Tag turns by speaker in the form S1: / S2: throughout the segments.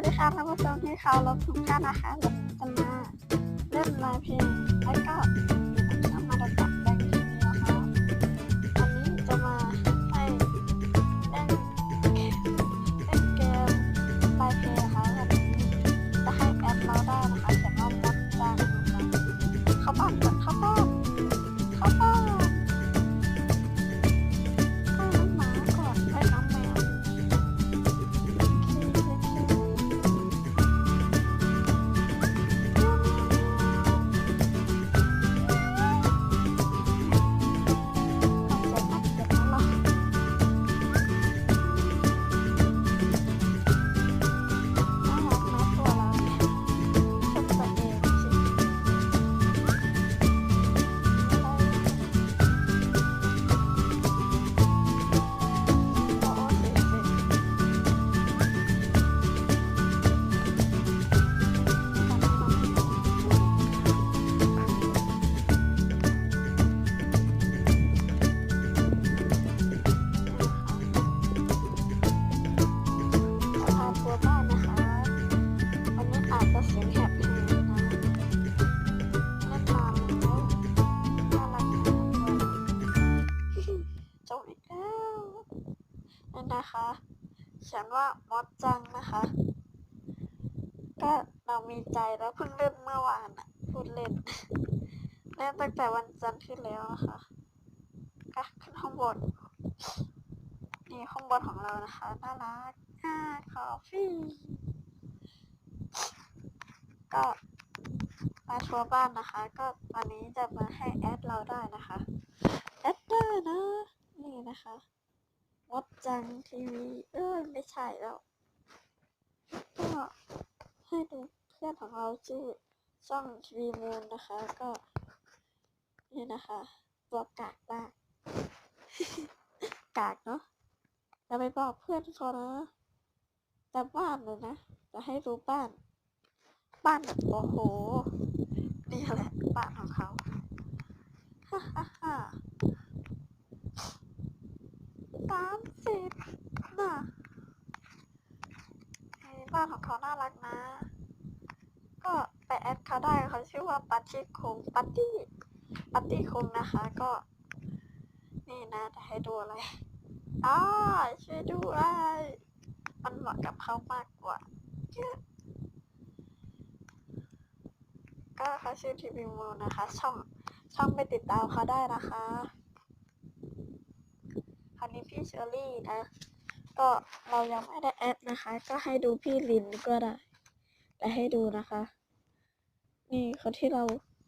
S1: วัสดีค่ะท่านผู้ชมที่เคารพทุกท่านนะคะเราจะมาเล่นรายเพลงแล้วก็ เขียนว่ามอดจังนะคะ ก็เรามีใจแล้วเพิ่งเล่นเมื่อวานอะพูดเล่นเล่นตั้งแต่วันจันทร์ที่แล้วนะคะก็ขึ้นห้องบนนี่ห้องบนของเรานะคะน่ารักอ่าคอฟฟี่ก็มาทัวร์บ้านนะคะ ก็วันนี้จะมาให้แอดเราได้นะคะ แอดได้นะ นี่นะคะ วัดจังทีวี เออไม่ใช่แล้ว ก็ให้ดูเพื่อนของเราชื่อช่องทีวีมูนนะคะ ก็ นี่นะคะ ตัวกากมากกากเนาะอย่าไปบอกเพื่อนเขานะแต่บ้านเลยนะจะให้รู้บ้าน บ้านโอ้โหนี่แหละบ้านของเขาฮ่าฮ่าฮ่า สามสิบน่ะนี่บ้านของเขาน่ารักนะ ก็ไปแอดเขาได้เขาชื่อว่าปัตติคงปัตตี้ปัตตี้คงนะคะ ก็ นี่นะจะให้ดูอะไรอ้าช่วยด้วยมันเหมาะกับเขามากกว่า ก็เขาชื่อทีวีมูนะคะ ช่องช่องไปติดตามเขาได้นะคะ นี้พี่เชอรี่นะ ก็เรายังไม่ได้แอดนะคะ ก็ให้ดูพี่ลินก็ได้ แต่ให้ดูนะคะ นี่คนที่เรา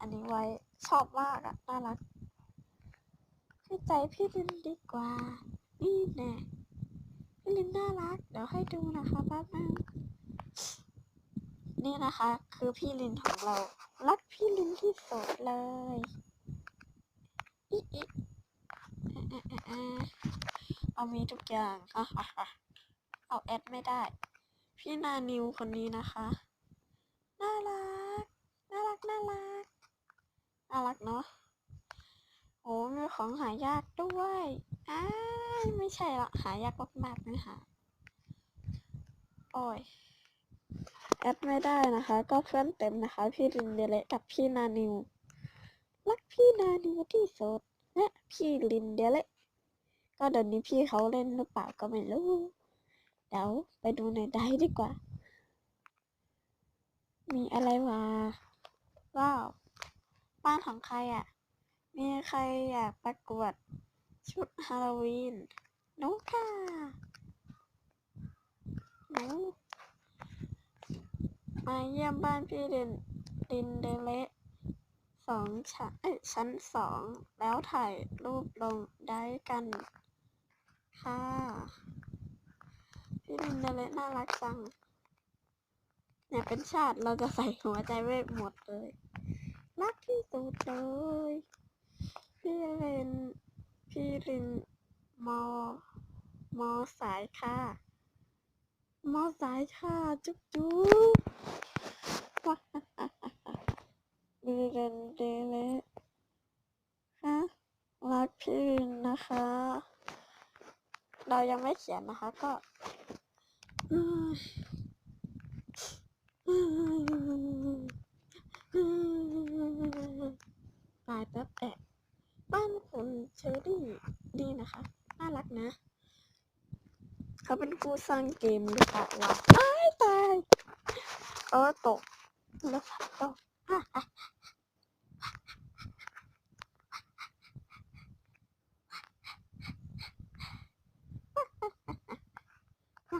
S1: อันนี้ไว้ชอบมากอะน่ารักให้ใจพี่ลินดีกว่า นี่แน่พี่ลินน่ารัก เดี๋ยวให้ดูนะคะแป๊บนึงนี่นะคะ คือพี่ลินของเรา รักพี่ลินที่สุดเลยอิอิเอะเอะ เอามีทุกอย่างฮ่าฮ่าฮ่าเอาแอดไม่ได้ พี่นานิวคนนี้นะคะ น่ารัก น่ารัก น่ารัก น่ารักเนาะ โอ้มีของหายากด้วยอ้าไม่ใช่ละหายากมากๆนะคะโอ้ยแอดไม่ได้นะคะ ก็เพื่อนเต็มนะคะ พี่ลินเดเลกับพี่นานิว รักพี่นานิวที่สุดและพี่ลินเดเล ก็เดี๋ยวนี้พี่เขาเล่นหรือเปล่าก็ไม่รู้ เดี๋ยวไปดูในไดร์ดีกว่า มีอะไรวะว้าวบ้านของใครอะ มีใครอยากประกวด ชุดฮาโลวีนหนูค่ะหนูมาเยี่ยมบ้านพี่เดนดินเดเลสองชั้นชั้นสอง แล้วถ่ายรูปลงได้กัน ค่ะพี่ดินเดเลน่ารักจัง เนี่ยเป็นชาติเราจะใส่หัวใจไว้หมดเลย รักที่สุดเลย พี่เรนพี่รินมอ มอสายค่ะ มอสายค่ะ จุ๊บจุ๊บพี่เรนเดเลฮะรักพี่รินนะคะ เรายังไม่เขียนนะคะก็เอ้ยตายแป๊บแอะบ้านคุณเชอรี่ดีนะคะ น่ารักนะ เขาเป็นผู้สร้างเกมหรือเปล่าวะอ้ายตายเออตกแล้วตกอะอะไ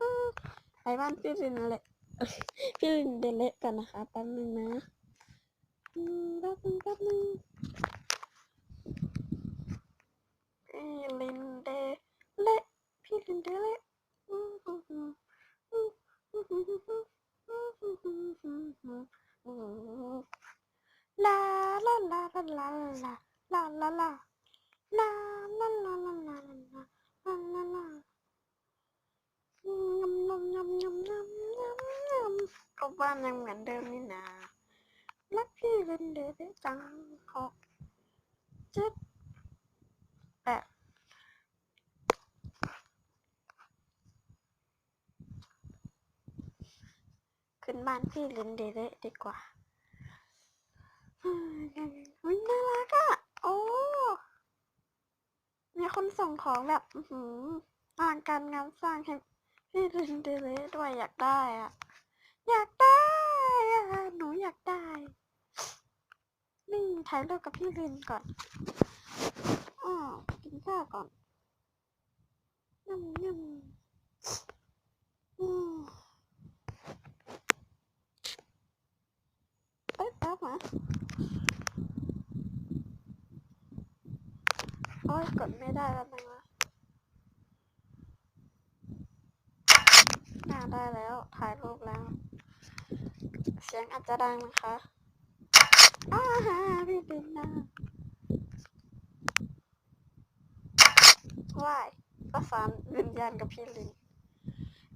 S1: ป บ้านพี่รินเละพี่รินเดเละกันนะคะแป๊บนึงนะแป๊บนึงแป๊บนึงพี่ลินเดเละพี่ลินเดเละอืมอืมอืมอืมอืมอืมอืมอืมอืมอืมอืมอืมอืมลาลาลาลาลาลาลาลาลาลาลาลาลาลาลาลา ลาลาลายำยำยำยำยำยำยำก็บ้านยังเหมือนเดิมนี่นารักพี่เล่นเด็ดจังหกเจ็ดแปดขึ้นบ้านพี่เล่นเด็ดดีกว่าเฮ้ยน่ารักอะ โอ้มีคนส่งของแบบ อือหืออลังการงานสร้างให้ พี่ลินเดเลด้วยอยากได้อะ อยากได้อะ หนูอยากได้ นี่ถ่ายรูปกับพี่ลินก่อนอ๋อกินข้าวก่อนยำยำอืมเอ๊ะแป๊บนะโอ้ยกดไม่ได้แล้วนะน่า ได้แล้ว ถ่ายรูปแล้ว เสียงอาจจะดังนะคะอ้าฮะพี่ดินนะว่ายประสานวิญญาณกับพี่ลิน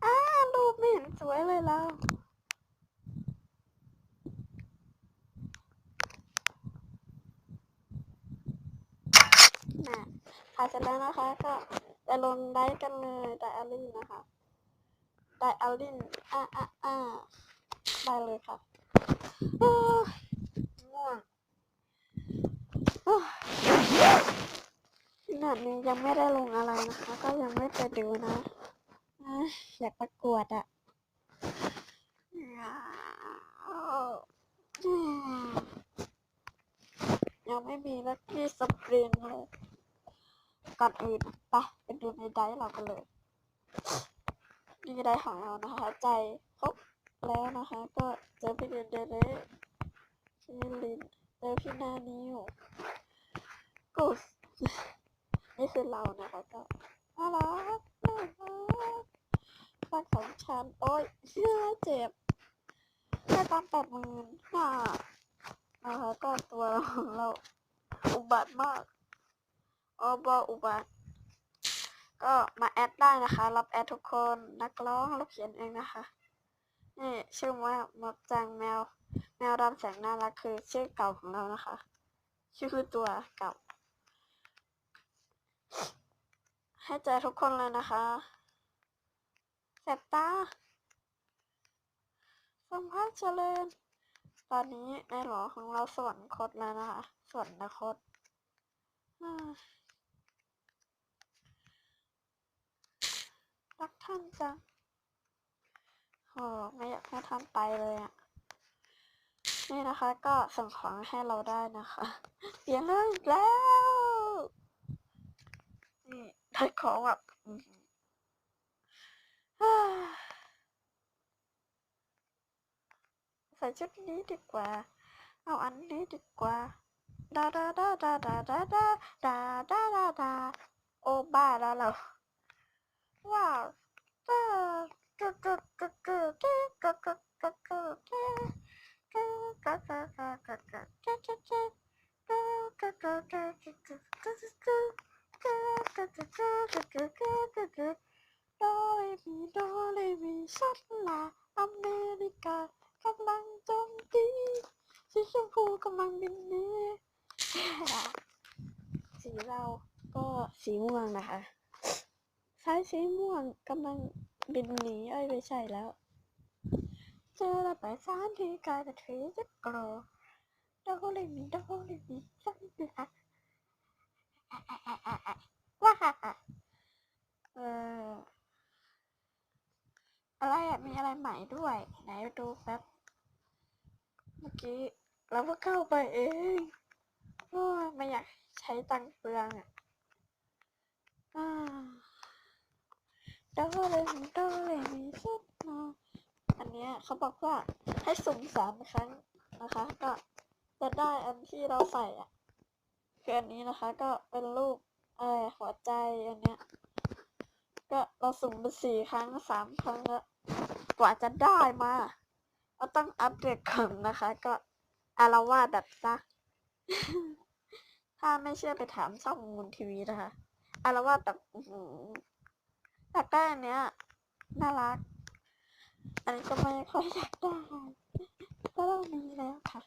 S1: อ้ารูปไม่เห็นสวยเลยแล้วน่ะถ่ายเสร็จแล้วนะคะ ก็จะลงไลค์กันเลยไดอารี่นะคะ ไดอารี่อ่าอ่าอ่าได้เลยค่ะง่วงขนาดนี้ยังไม่ได้ลงอะไรนะคะ ก็ยังไม่ไปดูนะอยากประกวดอะยังไม่มีลักกี้สปรินเลยก่อนอื่นไปไปดูในไดร์เรากันเลย ดีไดร์ของเรานะคะ ใจครบแล้วนะคะ ก็เจอพี่เดนเดเรพี่ลินเจอพี่นานิวกูสนี่คือเรานะคะก็น่ารักน่ารักฟันของฉัน โอ้ยเชื่อเจ็บแค่ตอนแปดหมื่นค่ะนะคะก็ตัวเราอุบัติมากอบออุบัติ ก็มาแอดได้นะคะ รับแอดทุกคนนักร้องรับเขียนเองนะคะนี่ชื่อว่ามดจังแมว แมวดำแสงน่ารักคือ ชื่อเก่าของเรานะคะ ชื่อคือตัวเก่า ให้เจทุกคนเลยนะคะแสบตาสัมภาษณ์เจริญ ตอนนี้ในหลอของเราสวรรคตแล้วนะคะสวรรคตอ่า รักท่านจังโอ้ไม่อยากให้ท่านไปเลยอะนี่นะคะก็ส่งของให้เราได้นะคะเปลี่ยนเรื่องแล้วนี่ได้ของแบบใส่ชุดนี้ดีกว่า เอาอันนี้ดีกว่าดาดาดาดาดาดาดาดาดาดาดาโอ้บ้าแล้วเรา ว่าโดเรมีโดเรมีซัตลาอเมริกากำลังโจมตีสีชมพูกำลังบินนี้สีเราก็สีม่วงนะคะ สายสีม่วงกำลังบินหนีเอ้ยไม่ใช่แล้วเจอแล้วไปสามทีกลายเป็นทรีจะโกรธโดเรมีโดเรมีสันติอะว้าเอออะไรอะมีอะไรใหม่ด้วย ไหนดูแป๊บเมื่อกี้เราเพิ่งเข้าไปเองโอ้ไม่อยากใช้ตังเปลืองอะ อ่าโดเรมีโดเรมีสันนะอันเนี้ยเขาบอกว่าให้สุ่มสามครั้งนะคะ ก็จะได้อันที่เราใส่อะคืออันนี้นะคะ ก็เป็นรูปเออหัวใจอันเนี้ย ก็เราสุ่มไปสี่ครั้งสามครั้งแล้วกว่าจะได้มาเราต้องอัปเดตก่อนนะคะ ก็อารวาสแบบซะถ้าไม่เชื่อไปถามช่องมูลทีวีนะคะอารวาสแบบ อื้อหือแต่ก็อันเนี้ยน่ารัก อันนี้ก็ไม่ค่อยอยากได้ก็ต้องมีแล้วค่ะ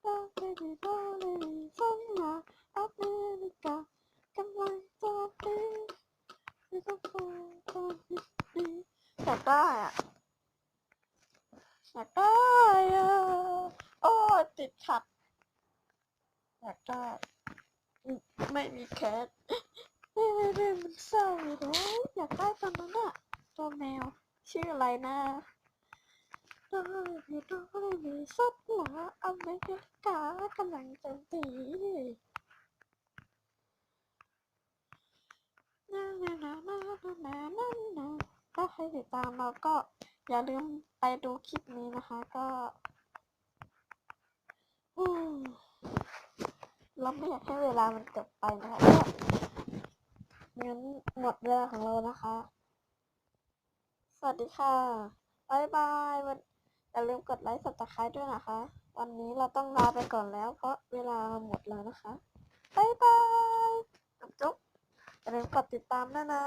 S1: โดเรมีโดเรมีฟังมาอเมริกากำลังจมตีไม่ต้องกลัวตอนนี้อยากได้อะอยากได้อะโอ้ติดขัดอยากได้ไม่มีแคส ไม่ไม่ไม่มันเศร้าอยู่แล้วอยากได้ตอนนั้นอะตัวแมว ชื่ออะไรนะโดเรมีโดเรมีซับหลาอเมริกากำลังจมตีนานานานานานานาถ้าใครติดตามเราก็อย่าลืมไปดูคลิปนี้นะคะก็เราไม่อยากให้เวลามันจบไปนะคะ งั้นหมดเวลาของเรานะคะ สวัสดีค่ะบายบายวันอย่าลืมกดไลค์สับตะไคร้ด้วยนะคะ วันนี้เราต้องลาไปก่อนแล้ว เพราะเวลาหมดแล้วนะคะบายบายจุ๊บอย่าลืมกดติดตามด้วยนะ